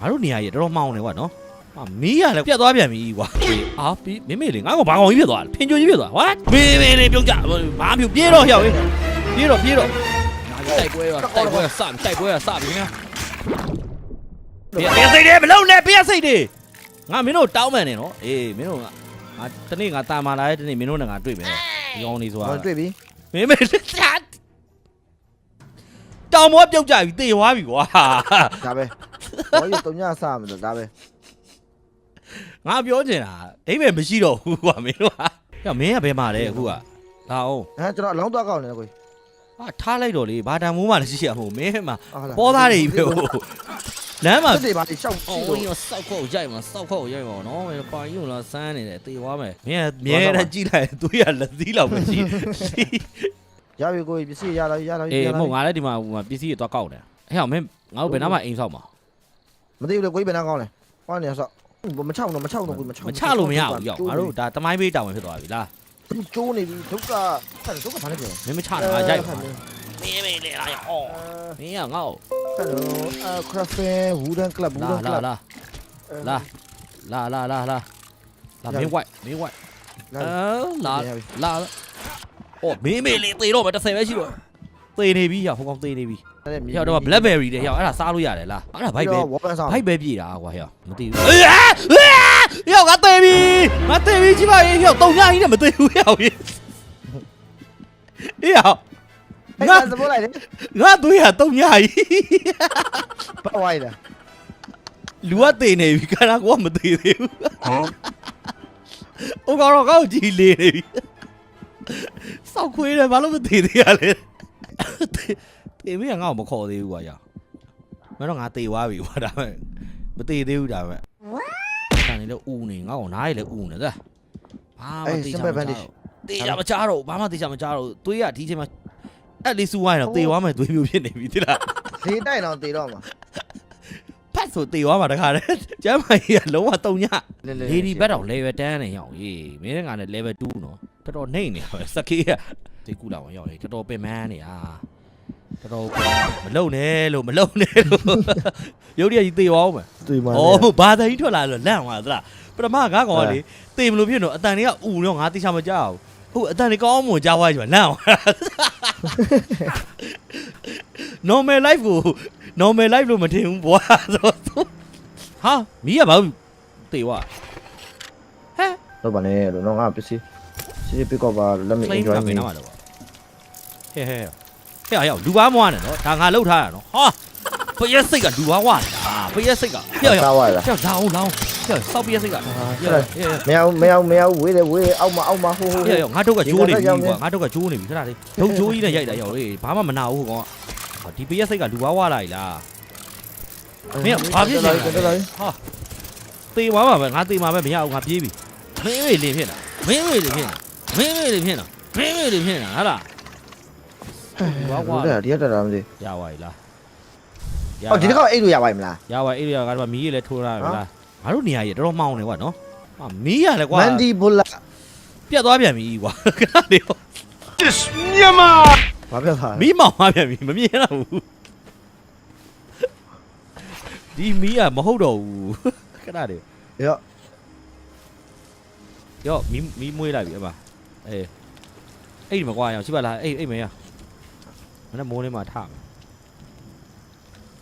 ငါတို့နေရာကြီးတော်တော်မှောင်နေကွာနော်အာမီးရလည်းပြတ်သွားပြန်ပြီကွာအာပြီးမမေလေငါကဘာကောင်ကြီးဖြစ်သွားလဲဖင်ကြိုကြီးဖြစ်သွားဟွာမေမေလေးပြုတ်ကြဘာမျိုးပြေးတော့ရောက်ရေးပြေးတော့ပြေးတော့ငါတိုက်ပွဲကတိုက်ပွဲကစတိုက်ပွဲကစပြီနော်ပြည့်စိတ်တွေမလုံးနဲ့ပြည့်စိတ်တွေငါမင်းတို့တောင်းမှန်နေနော်အေးမင်းတို့ငါတနေ့ငါတာမာလာတဲ့တနေ့မင်းတို့နဲ့ငါတွေ့မယ်ဒီကောင်လေးဆိုတာဟောတွေ့ပြီမင်းမေလက်တောင်မောပြုတ်ကြပြီတေသွားပြီကွာဒါပဲ ဘောရတုံညဆာမယ်လို့ဒါပဲငါပြောချင်တာအိဗယ်မရှိတော့ဘူးကွာမင်းတို့ကမင်းကဘယ်မှာလဲအခုကလာအောင်ဟမ်ကျွန်တော်အလောင်းသွားကောက်နေတယ်ကိုဟာထားလိုက်တော့လေဘာတန်မိုးမှလည်းရှိရမို့မင်းမှာဟုတ်လားပေါ်သားတွေပဲဟိုလမ်းမှာ စစ်တွေပါရှောက်အော်ရှိလို့ရောစောက်ခေါက်ရိုက်မှာစောက်ခေါက်ရိုက်မှာနော်မင်းပိုင်ယူလာစမ်းနေတယ်တေသွားမယ်မင်းကမြဲတမ်းကြည့်လိုက်သူရလက်သီးလောက်ပဲရှိရပြီကိုပစ္စည်းရလာရလာအေးမဟုတ်ငါလည်းဒီမှာဟိုမှာပစ္စည်းတွေသွားကောက်တယ်အဲ့ဟောမင်းငါတို့ဘယ်နာမှအိမ်ဆောက်မှာ မသိဘူးလေကိုဘယ်နှကောင်းလဲဟောနေဆောက်မချောက်တော့မချောက်တော့ကိုမချောက်မချလို့မရဘူးရောက်ငါတို့ဒါတမိုင်းဘေးတောင်ပဲဖြစ်သွားပြီလားကျိုးနေပြီဒုက္ခဆန်ဒုက္ခဘာလဲပြောမင်းမချတာငါရိုက်ပါမင်းမင်းလေလာရအောင်မင်းကငါ့ကိုဟယ်လိုအခရဖဲဝူဒန်ကလပ်ဝူဒလာန်ကလာလပ်လာလာလာလာလာလာလာမင်းဝိုက်မင်းဝိုက်အဲလာလာအော်မင်းမေလေးသေတော့မတစ်ဆယ်ပဲရှိတော့ သေနေပြီရောက်ဟိုကောင်သေနေပြီရောက်တော့ blackberry တဲ့ရောက်အဲ့ဒါစားလို့ရတယ်လားအဲ့ဒါဘိုက်ပဲဝေါ်ပန်ဆောင်ဘိုက်ပဲပြေတာကွာရောက်မသိဘူးအေးရောက်ငါသေပြီငါသေပြီကြီးပါရေးရောက်တုံညကြီးနဲ့မသေဘူးရောက်ရေးအေးရောက်ငါသဘောလိုက်တယ်ငါသွေးရတုံညကြီးပတ်ဝိုင်းလားလူကသေနေပြီခန္ဓာကိုယ်ကမသေသေးဘူးဟိုကောင်တော့ကောက်ကြည့်လေနေပြီစောက်ခွေးတယ်ဘာလို့မသေသေးရလဲ သေမင်းကငါ့ကိုမခေါ်သေးဘူးကွာရောက်မင်းတော့ငါသေသွားပြီကွာဒါပေမဲ့မသေသေးဘူးဒါပေမဲ့ခံနေလို့ဦးနေငါ့ကိုနားရည်လည်းဦးနေသလားဘာမှသေချာမချတော့သေချာမချတော့ဘာမှသေချာမချတော့သွေးကဒီချိန်မှာအဲ့လေးစူဝိုင်းတော့သေသွားမယ်သွေးမျိုးဖြစ်နေပြီတိလားဈေးတိုက်တော့တေတော့မှာဖတ်ဆိုသေသွားမှာတခါတည်းကျမ်းမကြီးကလုံးဝတုံည Lady Bat တော့ level 10နဲ့ရောက်ရေးမင်းကလည်း level 2နော်တော်တော်နှိမ့်နေပဲစကေးကဒီကူလာအောင်ရောက်ရေးတော်တော်ပင်မန်းနေ တာတော်တော်မလုံနဲ့လို့မလုံနဲ့လို့ရုပ်ရည်ကြီးသေသွားအောင်မယ်တွေ့မှာ။အော်ဘာသာကြီးထွက်လာလို့လန့်သွားသလားပထမငါကောင်ကလေသေမလို့ဖြစ်တော့အတန်တွေကဥတော့ငါတိချာမကြောက်ဘူးဟုတ်အတန်တွေကောင်းမှကြားသွားကြပါလန့်သွား normal life ကို normal life လို့မထင်ဘူးဘွာဆိုတော့ဟာမီးရပါဘူးသေသွားတော့ဗာလေလို့တော့ငါပစ္စည်းစီပစ်ကောပါ let me flame enjoy က me မင်းနာမှာတော့ဟဲ့ဟဲ့ ဟဲ့ရောက်လူပါမွားနဲ့နော်ဒါငါလှုပ်ထားတာနော်ဟာဖရက်စိတ်ကလူပါဝါနေတာဖရက်စိတ်ကဟဲ့ရောက်စားဝါလားဟဲ့လောင်းလောင်းဟဲ့စောက်ဖရက်စိတ်ကဟဲ့ဟဲ့မရမရမရဝေးတယ်ဝေးအောက်မှာအောက်မှာဟိုဟိုဟဲ့ရောက်ငါတို့ကဂျိုးနေပြီကွာငါတို့ကဂျိုးနေပြီခဏလေးဒုံဂျိုးကြီးနဲ့ရိုက်တာရောက်လေဘာမှမနာဘူးကောင်ကဒီဖရက်စိတ်ကလူပါဝါလာ E လားမင်းဘာဖြစ်နေလဲဟာတေးသွားမှာပဲငါတေးမှာပဲမရဘူးငါပြေးပြီမင်းမေးလင်းဖြစ်တာမင်းမေးလင်းဖြစ်တာမင်းမေးလင်းဖြစ်တာမင်းမေးလင်းဖြစ်တာဟာလား ဝါဝါဒီရတာမသိရပါ E လားအော်ဒီတော့အိတ်လို့ရပါ့မလားရပါ E အဲ့ဒီကကတော့မီးကြီးလည်းထိုးထားတယ်လားငါတို့နေရာကြီးတော်တော်မှောင်နေကွာနော်ဟာမီးရလဲကွာမန်ဒီဘူလာပြတ်သွားပြန်ပြီကွာခဏလေးဘာပြောတာမီးမောင်သွားပြန်ပြီမမြင်တော့ဘူးဒီမီးကမဟုတ်တော့ဘူးခဏလေးရောရောမီးမီးမွေးလိုက်ပြီအမအေးအဲ့ဒီမကွာရအောင်ရှိပါလားအေးအေးမရ မနေ့မိုးလေးမှာထားမယ်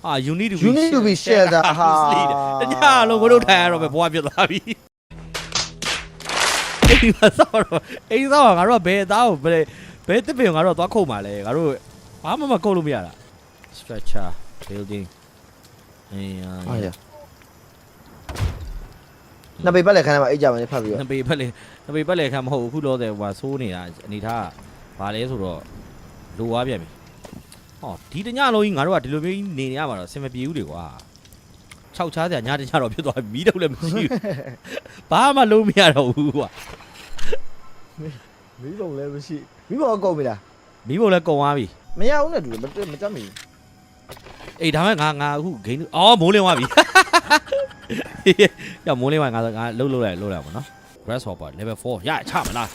အာ you need to be you need to be share တာဟာတညလုံးမတို့ထိုင်ရတော့ပဲဘွားပြတ်သွားပြီအေးမဆောတော့အေးဆောငါတို့ကဘယ်အသားကိုဘယ်ဘယ်တစ်ပင်ငါတို့ကသွားခုတ်မှာလဲငါတို့ဘာမှမခုတ်လို့မရတာ stretcher building အေးဟာရနဘေးပတ်လက်ခန်းထဲမှာအိတ်ကြမယ်ဖတ်ပြီးတော့နပေဖက်လေနပေဖက်လေခံမဟုတ်ဘူးခုလောတယ်ဟိုဆိုးနေတာအနေထားကဘာလဲဆိုတော့လိုသွားပြန်ပြီ ဟောဒီတညလုံးကြီးငါတို့ကဒီလိုမျိုးကြီးနေနေရမှာတော့အဆင်မပြေဘူးလေကွာခြောက်ချားစရာညတညတော့ဖြစ်သွားပြီမီးတော့လည်းမရှိဘူးဘာမှလုံးမရတော့ဘူးကွာမီးပုံလည်းမရှိမီးပုံအကုန်ပြီလားမီးပုံလည်းကုန်သွားပြီမရဘူးနဲ့တူတယ်မတွေ့မကြမ်းမီအေးဒါမဲ့ငါငါအခုဂိမ်းအော်မိုးလင်းသွားပြီရမိုးလင်းသွားငါငါလှုပ်လှုပ်လိုက်လှုပ်လိုက်ပါနော် grasshopper level 4ရချမလား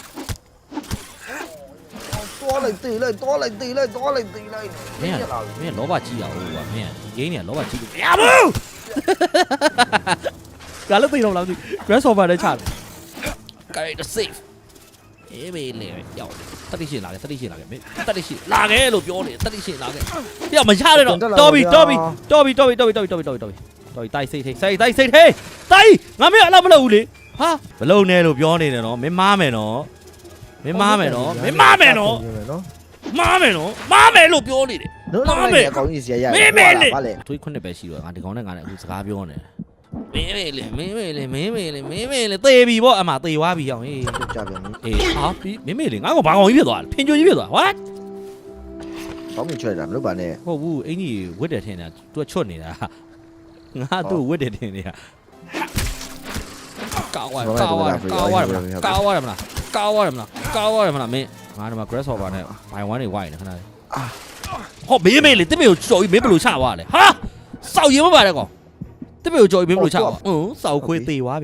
တော့လိုက်တေးလိုက်တော့လိုက်တေးလိုက်တော့လိုက်တေးလိုက်မင်းကမင်းကလောဘကြီးရအောင်ကွာမင်းကဒီဂိမ်းเนี่ยလောဘကြီးလို့ရဘူးကာလို့သိတော့မလားသူ grasshopper နဲ့ချတယ် character safe အေးမေးလေရောက်တတိရှင်လာတယ်တတိရှင်လာတယ်မင်းတတိရှင်လာခဲ့လို့ပြောတယ်တတိရှင်လာခဲ့ပြမရတဲ့တော့တော်ပြီတော်ပြီတော်ပြီတော်ပြီတော်ပြီတော်ပြီတော်ပြီတော်ပြီတော်ပြီတော်ပြီတိုက်စိတ်ထိတ်စိတ်တိုက်စိတ်ထိတ်တိုက်ငါမင်းအလားမလုပ်ဘူးလေဟာမလုံနဲ့လို့ပြောနေတယ်နော်မင်းမားမယ်နော် မင်းမားမယ်နော်မင်းမားမယ်နော်နော်မားမယ်နော်မားမယ်လို့ပြောနေတယ်နော်နော်မေအကောင်ကြီးစီရရမေးမေးလေပါလေသွေးခွနှစ်ပဲရှိတော့ငါဒီကောင်နဲ့ငါနဲ့အခုစကားပြောနေမင်းမေးလေမင်းမေးလေမင်းမေးလေမင်းမေးလေသေပြီပေါ့အမသေသွားပြီအောင်ဟေးကြပြန်ပြီအေးဟာပြီးမင်းမေးလေငါကဘာကောင်ကြီးဖြစ်သွားလဲဖင်ကြိုကြီးဖြစ်သွား what ကောင်းမြင်ချွဲတာမလုပ်ပါနဲ့ဟုတ်ဘူးအင်ကြီးဝစ်တယ်ထင်တာ तू ချွတ်နေတာငါသူ့ဝစ်တယ်ထင်နေတာကောက်ဝါကောက်ဝါကောက်ဝါမလားကောက်ဝါမလားကောက်ဝါမလားကောက်ဝါမလားမင်းငါဒီမှာ grass hopper နဲ့ my one တွေဝိုင်းနေခဏလေး 搞啊什么的，搞啊什么的，没 cao grasshopper 呢 iwanttowindowwhy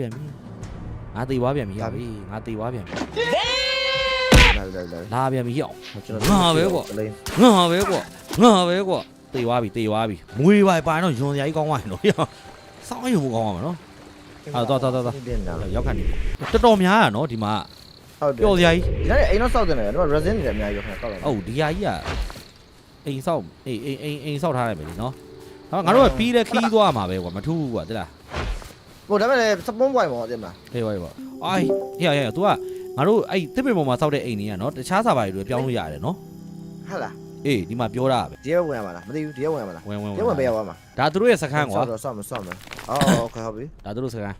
giờ mới, ngã tì quá bây giờ mới, ngã tì quá bây giờ mới, ngã tì quá bây giờ mới, ngã hả, bế có, ngã hả, bế có, ngã hả, bế có, tì quá bị, tì quá bị. ဟုတ်တယ်ပျော်စရာကြီးဒီနေ့အိမ်တော့စောက်တင်တယ်ကွာ resin တွေလည်းအများကြီးပဲခင်ဗျစောက်တယ်ဟုတ်ဒီဟာကြီးကအိမ်ဆောက်အိမ်အိမ်အိမ်အိမ်ဆောက်ထားရမယ်လေနော်ဟောငါတို့ကပြီးတဲ့ခီးသွားမှာပဲကွာမထူးဘူးကွာတိလားဟိုဒါပေမဲ့ spawn point ပေါ့တင်မလားဟေးဟေးပေါ့အိုင်းဟေးဟေး तू ကငါတို့အဲ့တစ်ပင်ပေါ်မှာစောက်တဲ့အိမ်ကြီးကနော်တခြားစာပါတွေပြောင်းလို့ရတယ်နော်ဟုတ်လားအေးဒီမှာပြောတာပဲဒီရက်ဝင်ရမှာလားမသိဘူးဒီရက်ဝင်ရမှာလားဝင်ဝင်ဒီရက်ဝင်ပဲရပါမှာဒါသူတို့ရဲ့စခန်းကွာဆောက်တော့ဆောက်မဆောက်မအော်ဟုတ်ကဲ့ဟုတ်ပြီဒါသူတို့စခန်း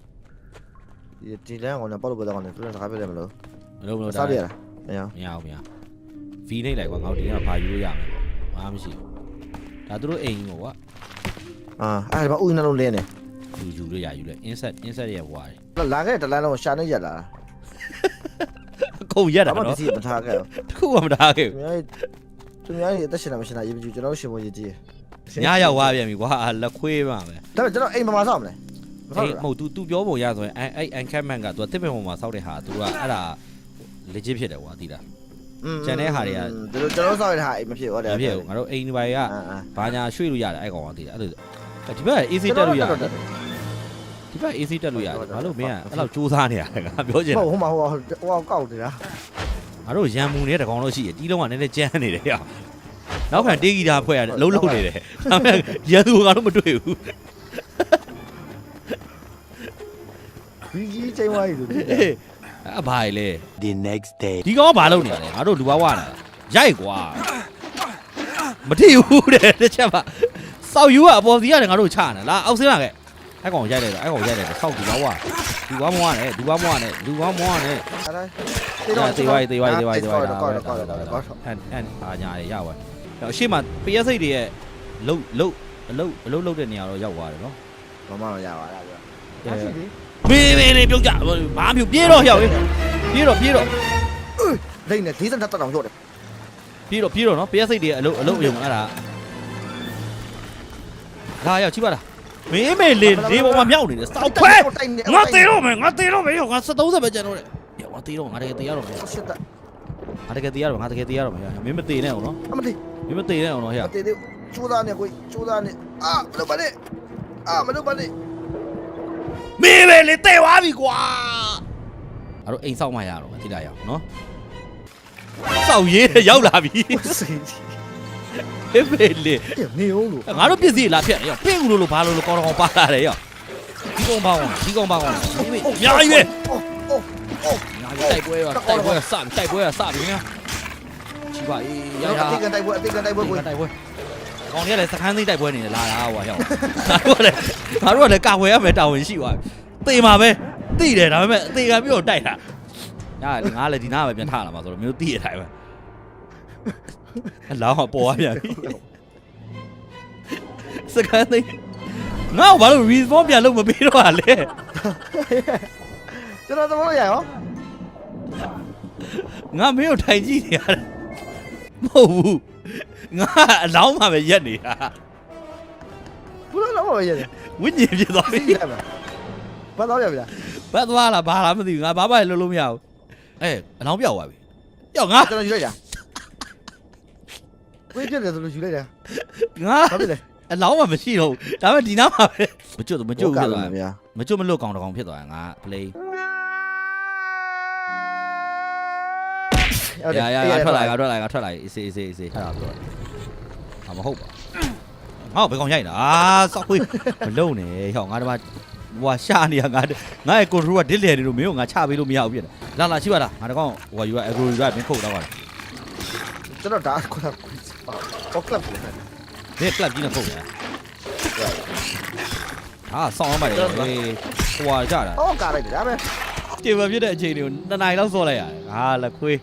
ဒီဒီလမ်းကောင်နဲ့ပေါ့လို့ပြောတာကောင်နဲ့သူတို့စကားပြောတယ်မလို့ မလို့မလို့ ဆောက်ရလားမရ မရဘူးမရဗီနေလိုက်ကွာငါတို့ဒီကဘာယူလို့ရမယ်ပေါ့ဘာမှမရှိဘူးဒါသူတို့အိမ်ကြီးပေါ့ကွာ အာအဲ့ဒါဥနှလုံးလင်းနေ ယူယူလို့ရယူလဲ insert insert ရဲ့ဘွားတွေ လာခဲ့တလန်းလုံးရှာနေရလာ အကုန်ရက်တာ ဘာမှပ နော် စ္စည်းမထားခဲ့ဘူး တခုမှမထားခဲ့ သူများသူများအသက်ရှင်တာမရှင်တာရေးပြကျွန်တော်ရှင်ဖို့ရည်ကြည့် ဘူးညရောက်သွားပြန်ပြီကွာလက်ခွေးပါပဲ ဒါပေမဲ့ကျွန်တော်အိမ်မှာမဆောက်မလဲမဆောက် အိမ် ဘူး မဟုတ် तू तू ပြောပုံရဆိုရင်အဲ့အဲ့ encampment က तू တစ်ပင်ပေါ်မှာစောက်တဲ့ဟာ तू ကအဲ့ဒါ legit ဖြစ်တယ်ကွာသိလား ကျန်တဲ့ဟာတွေက ဒီလိုကျွန်တော်ဆောက်ရတဲ့ဟာအိမ်မဖြစ်ဟုတ်တယ်မဖြစ်ဘူးငါတို့အိမ်ဒီပိုင်းကအာအာဘာညာရွှေ့လို့ရတယ်အဲ့ကောင်ကသိတယ်အဲ့လိုဒီဘက် AC တက်လို့ရတယ်ဒီဘက် AC တက်လို့ရတယ်ဘာလို့မင်းကအဲ့လောက်စူးစမ်းနေရလဲငါပြောချင်ဟုတာတ်ဟိုမှာဟိုဟိုကောက်နေတာငါတို့ရံမူနေတဲ့တကောင်လို့ရှိရတီးလုံးကနည်းနည်းကြမ်းနေတယ်ရနောက်ခံတေးဂီတာဖွဲ့ရတယ်အလုံးလုံးနေတယ်ဒါပေမဲ့ရန်သူကကတော့မတွေ့ဘူးဘီကြီးချိန်ဝိုင်းလို့အေး အဘာလေ The next day. ဒီကောင်ကဘာလုပ်နေရလဲငါတို့လူဘဝလာရိုက်ကွာမထီဘူးတဲ့တစ်ချက်ပါစောက်ယူကအပေါ်စီရတယ်ငါတို့ချနေလားအောက်ဆင်းလာခဲ့အဲ့ကောင်ရိုက်လိုက်တော့အဲ့ကောင်ရိုက်လိုက်တော့စောက်ဒီဘဝဒီဘဝမောနဲ့ဒီဘဝမောနဲ့ဒီဘဝမောနဲ့အဲ့ဒါတေးဝိုင်းတေးဝိုင်းတေးဝိုင်းတေးဝိုင်းကောက်ကောက်ကောက်ကောက်အဲ့အဲ့အာညာရရောက်သွားအရှိမပရစိတ်တွေရဲ့လှုပ်လှုပ်အလုတ်အလုတ်လှုပ်တဲ့နေရာတော့ရောက်သွားတယ်နော်မမရပါလားဗျာမင်း မင်းလေးပြုတ်ကြဘာမှမပြေးတော့ရောက်ပြေးတော့ပြေးတော့လိမ့်နေဒီစံတက်တောင်ရော့တယ်ပြေးတော့ပြေးတော့နော်ပရစိတ်တွေအလုတ်အလုတ်အယုံအဲ့ဒါလာရောက်ချိပါလားမင်းမေလေးဒီပေါ်မှာမြောက်နေတယ်စောက်ခွဲငါတေတော့မယ်ငါတေတော့မယ်ငါ73ပဲကျန်တော့တယ်ငါတေတော့ငါတကယ်တေရတော့မယ်ရှစ်တက်ငါတကယ်တေရတော့ငါတကယ်တေရတော့မယ်မင်းမတေနဲ့အောင်နော်အမတိမင်းမတေနဲ့အောင်နော်ဟဲ့အတေတေကျိုးသားနေကိုကျိုးသားနေအာမလုပ်ပါနဲ့အာမလုပ်ပါနဲ့ မင်းပဲလေတဲ့သွားပြီကွာအဲ့တော့အိမ်ဆောက်မှရတော့တိလာရအောင်နော်စောက်ရေးရောက်လာပြီဟေးပဲလေနေအောင်လို့ငါတို့ပစ္စည်းလာဖြတ်ရောပင့်ဦးလို့လို့ဘာလို့လို့ကောင်းကောင်းပါလာတယ်ရောဒီကောင်ပါကောင်ဒီကောင်ပါကောင်အများကြီးပဲအိုးအိုးအိုးညာတိုက်ပွဲရောတိုက်ပွဲစတိုက်ပွဲစပြီနော်ချီပါအေးရရရအတေကန်တိုက်ပွဲအတေကန်တိုက်ပွဲကိုတိုက်ပွဲ ကောင်ကြီးကလည်းစခန်းသိတိုက်ပွဲနေလာတာဟွာရောက်ငါတို့ကလည်းငါတို့ကလည်းကာဝယ်ရမယ်တာဝန်ရှိသွားပြီတေမှာပဲတိတယ်ဒါပေမဲ့အသေးကပြုတ်တိုက်တာညာငါလည်းဒီနားပဲပြန်ထလာမှာဆိုတော့မျိုးတိရတိုင်းပဲအလောင်းကပေါ်သွားပြန်ပြီစခန်းသိငါ့ဘာလို့ respawn ပြန်လုပ်မပေးတော့လဲကျွန်တော်သဘောရရောငါမင်းကိုထိုင်ကြည့်နေရတယ်မဟုတ်ဘူး ငါအလောင်းမှာပဲရက်နေတာဘယ်လိုလုပ်ရလဲဝိညာဉ်ဖြစ်သွားပြီသိရမှာဘာတော့ရပြီလားဘတ်သွားလားဘာလားမသိဘူးငါဘာမှလည်းလုပ်လို့မရဘူးအဲအလောင်းပြောက်သွားပြီရောက်ငါကျွန်တော်ယူလိုက်တာကိုပြည့်တယ်ဆိုလို့ယူလိုက်တာငါဘာဖြစ်လဲအလောင်းမှမရှိတော့ဘူးဒါပေမဲ့ဒီနားမှာပဲမကျွတ်မကျွတ်ဘူးကဖြစ်လာသွားတယ်ဗျာမကျွတ်မလွတ်ကောင်တကောင်ဖြစ်သွား တယ်ငါ play ရရရထွက်လာကထွက်လာကထွက်လာအေးစေးအေးစေးအေးစေးအဲ့ဒါပြောဟာမဟုတ်ပါငါ့ဘယ်ကောင်ရိုက်တာအာစောက်ခွေးမလုံနဲ့ဟောငါတမဟွာရှာနေရငါငါရဲ့ကိုထရူကဒစ်လေနေလို့မင်းကငါချပေးလို့မရဘူးပြတယ်လာလာရှိပါလားငါတကောင်ဟိုယူရအဂရိုယူရမင်းခုတ်တော့ပါကျွန်တော်ဒါခွက်ပေါ့ကလပ်ကိုမင်းကလပ်ကြီးနဲ့ခုတ်ရဟာဆောင်းအောင်ပါလေဟေးဟွာကြတာဟောကားလိုက်တယ်ဒါပဲတေဘဖြစ်တဲ့အချိန်တွေကိုနှစ်နိုင်လောက်စောလိုက်ရတယ်ဟာလက်ခွေး